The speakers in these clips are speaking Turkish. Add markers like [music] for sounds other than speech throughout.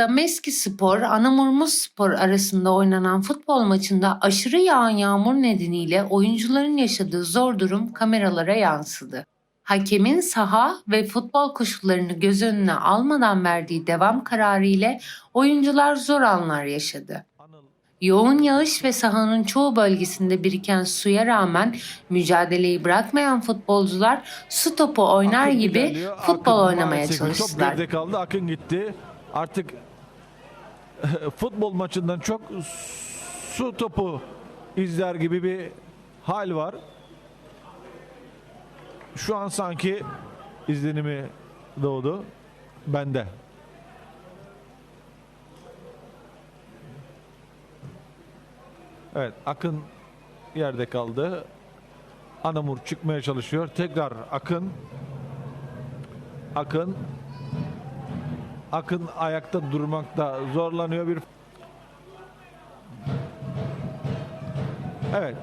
Dameski Spor, Anamurmuz Spor arasında oynanan futbol maçında aşırı yağan yağmur nedeniyle oyuncuların yaşadığı zor durum kameralara yansıdı. Hakemin saha ve futbol koşullarını göz önüne almadan verdiği devam kararı ile oyuncular zor anlar yaşadı. Yoğun yağış ve sahanın çoğu bölgesinde biriken suya rağmen mücadeleyi bırakmayan futbolcular su topu oynar Akın gibi futbol Akın oynamaya Top çalıştılar. kaldı. Akın gitti. Artık [laughs] futbol maçından çok su topu izler gibi bir hal var. Şu an sanki izlenimi doğdu. Bende. Evet Akın yerde kaldı. Anamur çıkmaya çalışıyor. Tekrar Akın. Akın. Akın ayakta durmakta zorlanıyor bir. Evet.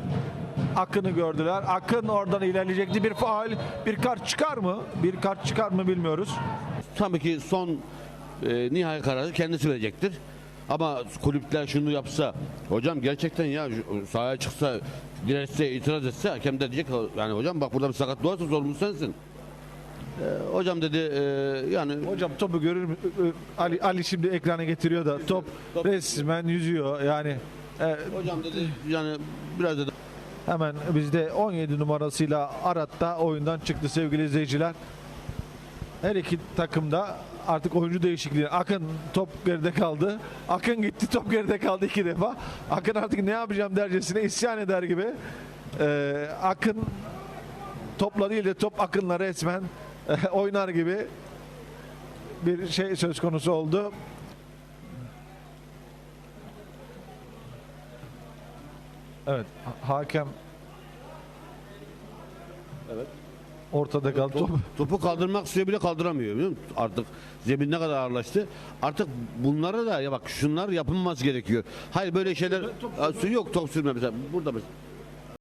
Akın'ı gördüler. Akın oradan ilerleyecekti. Bir faal, bir kart çıkar mı? Bir kart çıkar mı bilmiyoruz. Tabii ki son e, nihai kararı kendisi verecektir. Ama kulüpler şunu yapsa, hocam gerçekten ya sahaya çıksa, diretse, itiraz etse hakem de diyecek yani hocam bak burada bir sakatlık varsa sorumlusu sensin. E, hocam dedi e, yani Hocam topu görür mü? Ali, Ali şimdi ekrana getiriyor da top Top- resmen yüzüyor. Yani e, hocam dedi yani biraz dedi Hemen bizde 17 numarasıyla Arat'ta oyundan çıktı sevgili izleyiciler. Her iki takımda artık oyuncu değişikliği. Akın top geride kaldı. Akın gitti top geride kaldı iki defa. Akın artık ne yapacağım dercesine isyan eder gibi. Ee, Akın topla değil de top Akın'la resmen [laughs] oynar gibi bir şey söz konusu oldu. Evet, ha- hakem Evet. ortada kaldı. Top, top, topu kaldırmak istiyor bile kaldıramıyor biliyor musun? Artık zemin ne kadar ağırlaştı. Artık bunlara da ya bak şunlar yapılması gerekiyor. Hayır böyle şeyler Ha, su yok top sürme mesela. Burada mesela